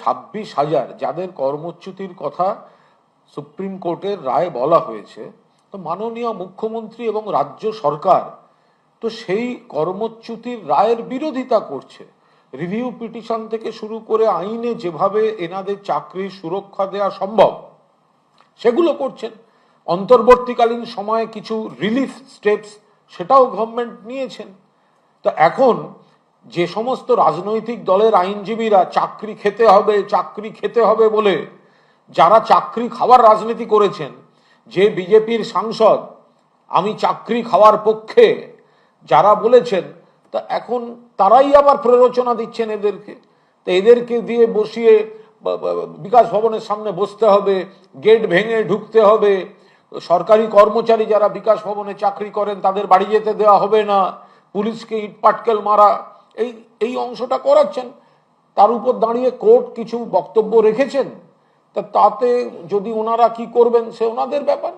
ছাব্বিশ হাজার, যাদের কর্মচ্যুতির কথা সুপ্রিম কোর্টের রায় বলা হয়েছে, তো মাননীয় মুখ্যমন্ত্রী এবং রাজ্য সরকার তো সেই কর্মচ্যুতির রায়ের বিরোধিতা করছে। রিভিউ পিটিশন থেকে শুরু করে আইনে যেভাবে এনাদের চাকরির সুরক্ষা দেওয়া সম্ভব, সেগুলো করছেন। অন্তর্বর্তীকালীন সময়ে কিছু রিলিফ স্টেপস সেটাও গভর্নমেন্ট নিয়েছেন। তো এখন যে সমস্ত রাজনৈতিক দলের আইনজীবীরা চাকরি খেতে হবে, চাকরি খেতে হবে বলে যারা চাকরি খাওয়ার রাজনীতি করেছেন, যে বিজেপির সাংসদ, আমি চাকরি খাওয়ার পক্ষে যারা বলেছেন, তা এখন তারাই আবার প্ররোচনা দিচ্ছেন এদেরকে। তো এদেরকে দিয়ে বসিয়ে বিকাশ ভবনের সামনে বসতে হবে, গেট ভেঙে ঢুকতে হবে। সরকারি কর্মচারী যারা বিকাশ ভবনে চাকরি করেন, তাদের বাড়ি যেতে দেওয়া হবে না। পুলিশকে ইট পাটকেল মারা এই এই অংশটা করাচ্ছেন। তার উপর দাঁড়িয়ে কোর্ট কিছু বক্তব্য রেখেছেন। তা তাতে যদি ওনারা কি করবেন, সে ওনাদের ব্যাপার।